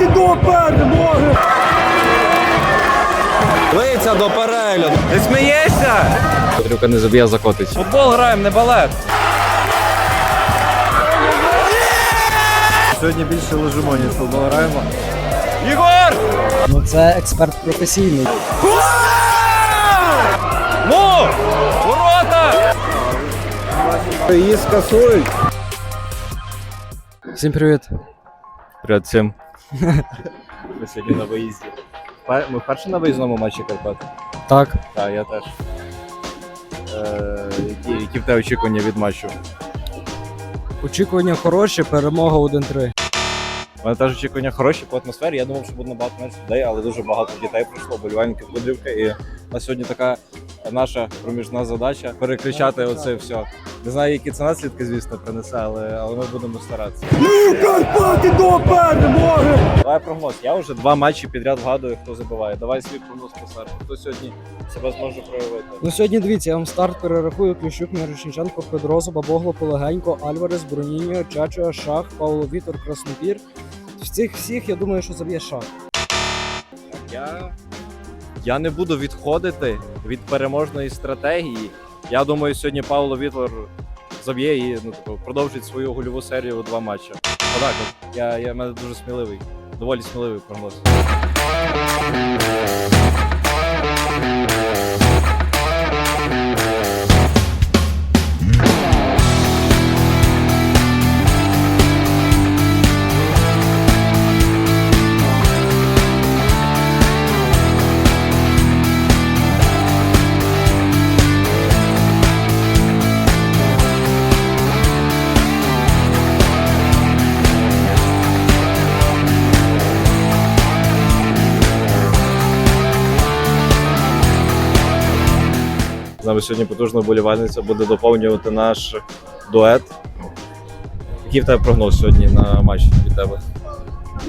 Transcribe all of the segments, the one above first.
Карпати до перемоги! Лиця до перегляду. Ти смієшся? Петрюка не заб'є закотить. Футбол граємо, не балет. Сьогодні більше лежимо, ніж футбол граємо. Ігор! Ну це експерт професійний. Ну! Ворота! Її скасують. Всім привіт. Привіт всім. Ми сьогодні на виїзді. Ми вперше на виїзному матчі Карпат? Так, Так, я теж. Е, які, які в тебе очікування від матчу? очікування хороші, перемога 1-3. У мене теж очікування хороші по атмосфері. Я думав, що буде набагато менше людей, але дуже багато дітей прийшло, болівальників Будрівки. І на сьогодні така наша проміжна задача перекричати оце все. Не знаю, які це наслідки, звісно, принесе, але, але ми будемо старатися. Ми Карпати до перемоги! Давай прогноз. Я вже два матчі підряд вгадую, хто забиває. Давай свій прогноз по старту. Хто сьогодні себе зможе проявити? Ну сьогодні дивіться, я вам старт перерахую. Клющук, Мірошниченко, Педрозо, Бабогло, Полегенько, Альварес, Броніньо, Чачо, Шах, Павло Вітор, Краснопір. В цих всіх я думаю, що заб'є Шах. Я, я не буду відходити від переможної стратегії. Я думаю, сьогодні Павло Вітлер заб'є і ну, типу, продовжить свою гольову серію у два матчі. Отак, от. Я, я мене дуже сміливий, доволі сміливий прогноз. Нами сьогодні потужна вболівальниця буде доповнювати наш дует. Який в тебе прогноз сьогодні на матч від тебе?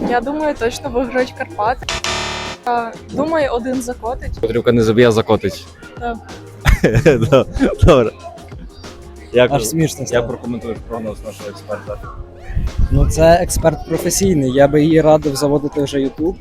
Я думаю, точно виграють Карпати. Думаю, один закотить. Петрюка не заб'є, закотить. Так. Добре. Як, Аж смішно як стало. прокоментуєш прогноз нашого експерта? Ну це експерт професійний. Я би її радив заводити вже Ютуб.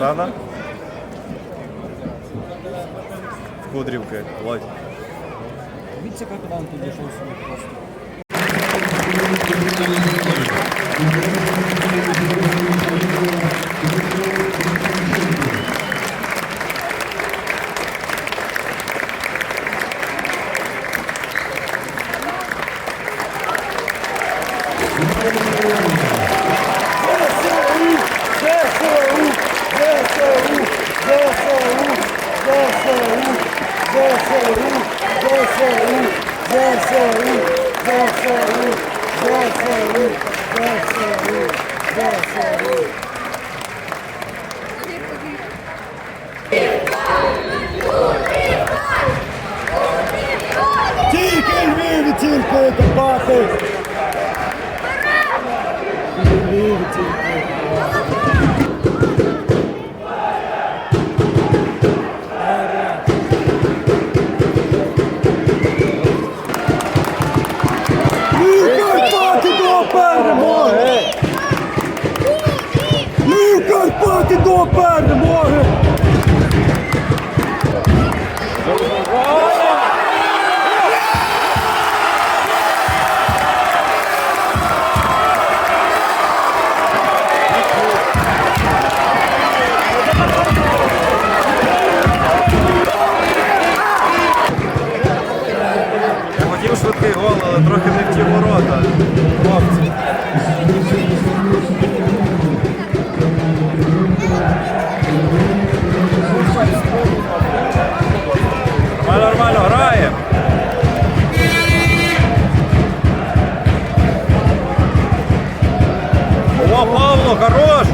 Два капітана? В Кудрівки, Володь. Віце капітан підійшов собі просто. Тільки Львів і тільки Карпати! хорош!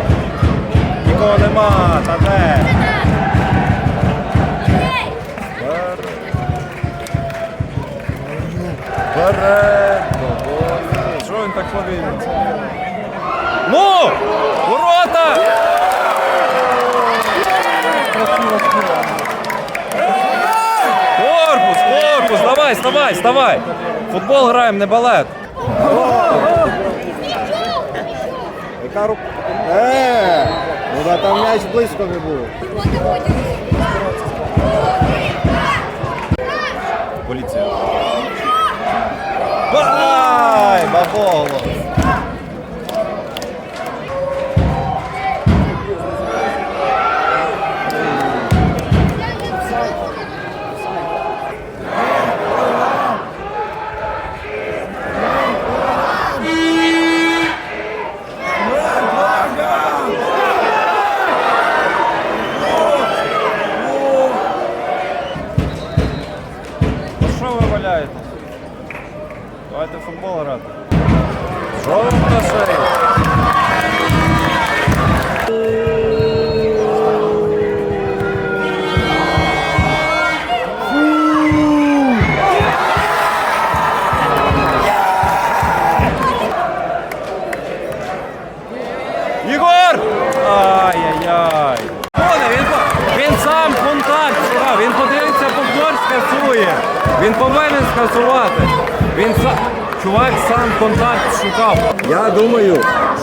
Нікого нема, та де. Бере! Що він так повільно? Ну! Ворота! Корпус, корпус, давай, ставай, ставай! Футбол граємо, не балет! Яка рука? Е, ну да, там м'яч близько не був. Поліція. Ай, баболо!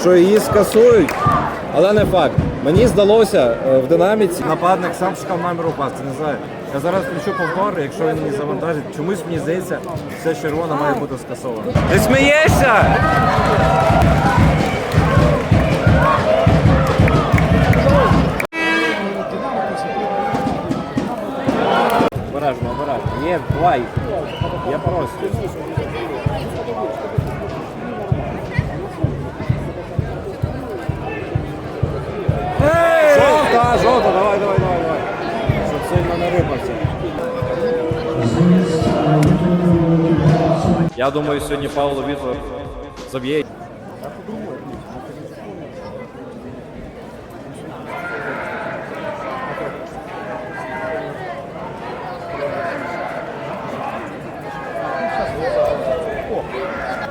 Що її скасують, але не факт. Мені здалося е, в динаміці. Нападник сам шукав намір упасти, не знаю. Я зараз включу повтор, якщо він мені завантажить. Чомусь мені здається, все червоне має бути скасовано. Ти смієшся? Обережно, обережно. Є, їх. Я просто. Я думаю, сьогодні Павло Вітлер заб'є.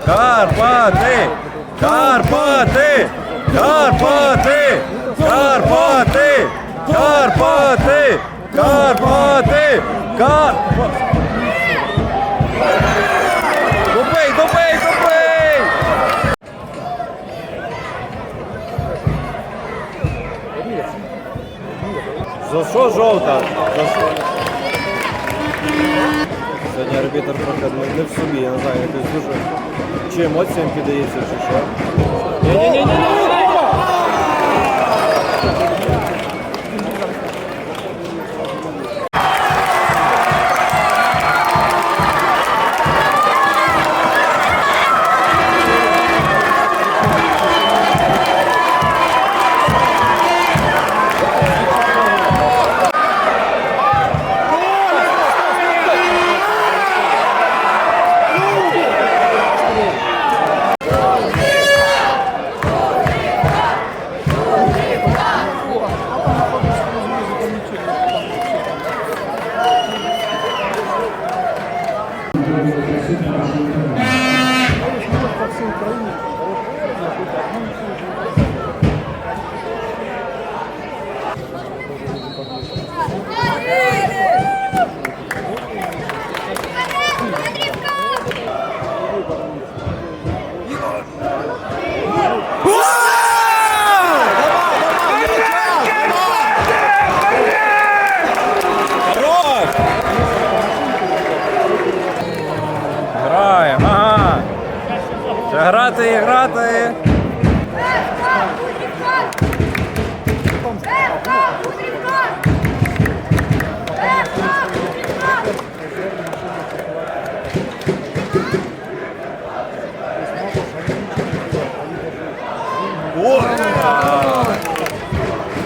Карпати! Карпати! Карпати! Карпати! Карпати! Карпати! Карпати! Що жовта? Сьогодні арбітр трохи не- не в собі, я не знаю, якось дуже чи емоціям піддається, чи що. Ні-ні-ні! Грати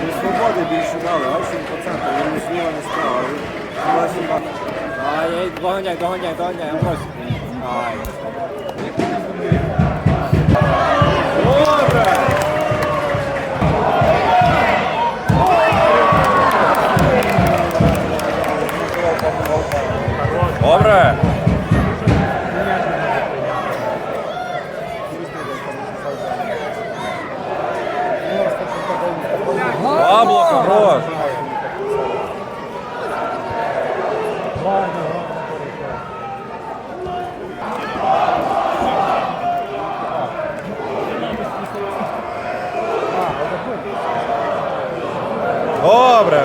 і свободи більше дали, а він по він не зліва, не справа. Він доганяй, доганяй, доганяй, Амбрось. Ай. Добре!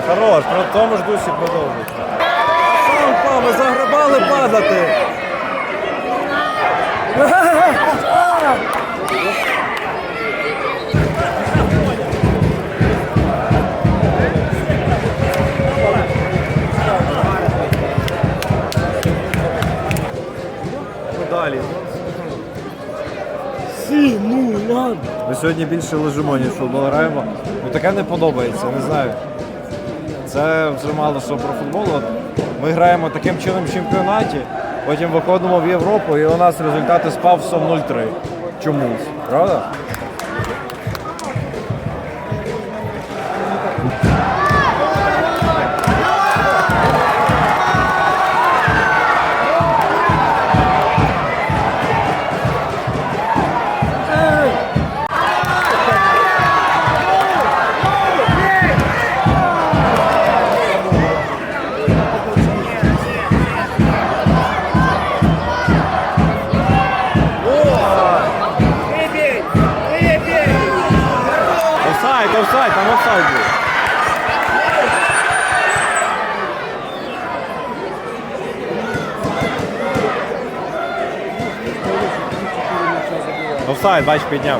Хорош, про тому ж дусі продовжується. Сам впав, ми заграбали падати. Ми сьогодні більше лежимо, ніж футбол граємо. Ну таке не подобається, не знаю. Це вже мало що про футбол. Ми граємо таким чином в чемпіонаті, потім виходимо в Європу, і у нас результати спав 0-3. Чомусь, правда? Офсайд, бач, підняв.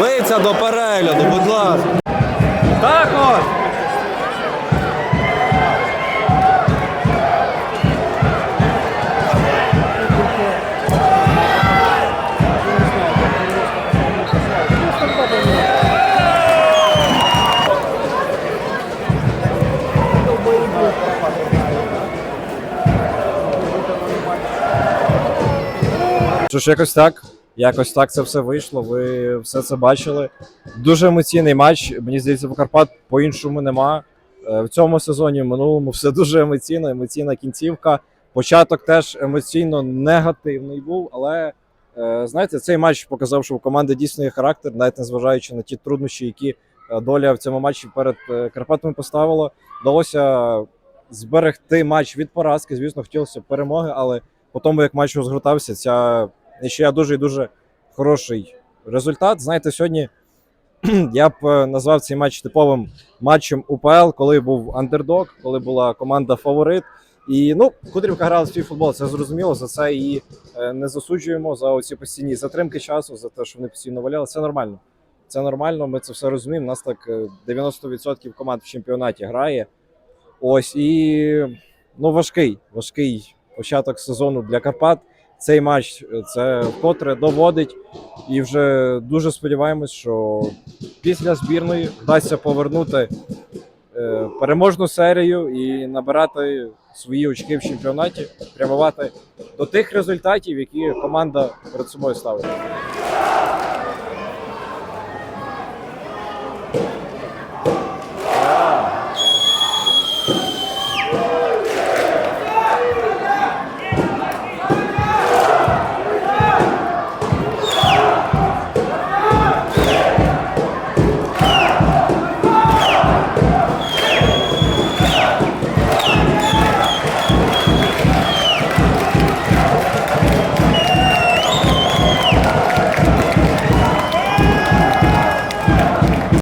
Лиця до перегляду, будь ласка. Так от! Що ж, якось так. Якось так це все вийшло. Ви все це бачили. Дуже емоційний матч. Мені здається, Карпат по-іншому нема. Е, В цьому сезоні, в минулому, все дуже емоційно, емоційна кінцівка. Початок теж емоційно негативний був, але е, знаєте, цей матч показав, що у команди дійсно є характер, навіть незважаючи на ті труднощі, які е, доля в цьому матчі перед Карпатами поставила. Вдалося зберегти матч від поразки. Звісно, хотілося перемоги, але по тому, як матч розгортався, ця нічия дуже і дуже хороший результат. Знаєте, сьогодні я б е, назвав цей матч типовим матчем УПЛ, коли був андердог, коли була команда фаворит. І ну, Кудрівка грала свій футбол, це зрозуміло. За це її е, не засуджуємо за оці постійні затримки часу, за те, що вони постійно валяли. Це нормально. Це нормально, ми це все розуміємо. У нас так е, 90% команд в чемпіонаті грає. Ось і ну важкий, важкий початок сезону для Карпат. Цей матч це вкотре доводить. І вже дуже сподіваємось, що після збірної вдасться повернути е, переможну серію і набирати свої очки в чемпіонаті, прямувати до тих результатів, які команда перед собою ставить.